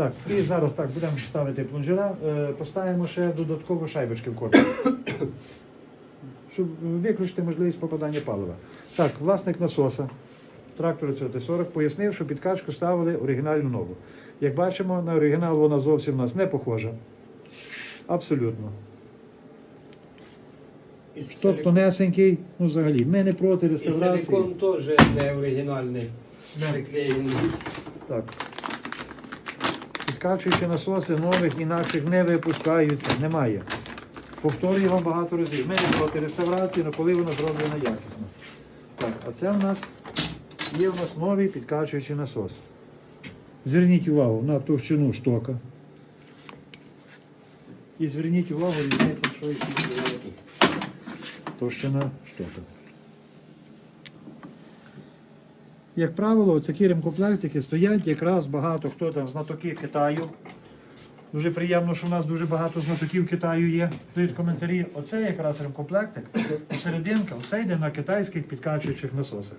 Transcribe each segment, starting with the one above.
Так, і зараз так будемо ставити плунжера, е, поставимо ще додатково шайбочки в корпус. Щоб виключити можливість попадання палива. Так, власник насоса трактора ЦТ-40 пояснив, що підкачку ставили оригінальну нову. Як бачимо, на оригінал вона зовсім у нас не похожа. Абсолютно. І Шток тонесенький, ну взагалі, ми не проти І реставрації. силикон теж не оригінальний, приклеєний. Так. Підкачуючи насоси нових інакших не випускаються, немає. Повторюю вам багато разів. Ми не проти реставрації, але коли вона зроблена якісно. Так, а це в нас є в нас новий підкачуючий насос. Зверніть увагу на товщину штока. І зверніть увагу різниця, що скільки тут. Товщина штока. Як правило, такі ремкомплектики стоять якраз багато хто там знатоки Китаю. Дуже приємно, що в нас дуже багато знатоків Китаю є. Дають коментарі. Оце якраз ремкомплектик, серединка, оце йде на китайських підкачуючих насосах.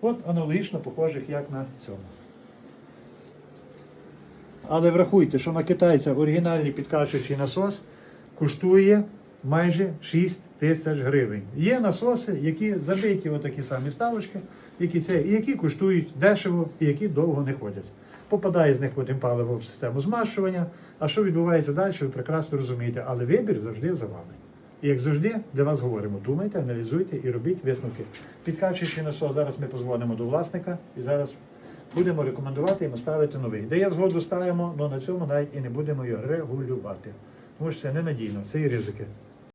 От аналогічно похожих, як на цьому. Але врахуйте, що на китайця оригінальний підкачуючий насос коштує майже 6 тисяч гривень. Є насоси, які забиті отакі самі ставочки, які це, які коштують дешево і які довго не ходять. Попадає з них потім паливо в систему змащування. А що відбувається далі, ви прекрасно розумієте, але вибір завжди за вами. І як завжди, для вас говоримо: думайте, аналізуйте і робіть висновки. Підкачуючи насос, зараз ми позвонимо до власника і зараз будемо рекомендувати йому ставити новий. Де я згоду ставимо, але на цьому навіть і не будемо його регулювати. Тому що це ненадійно, це і ризики.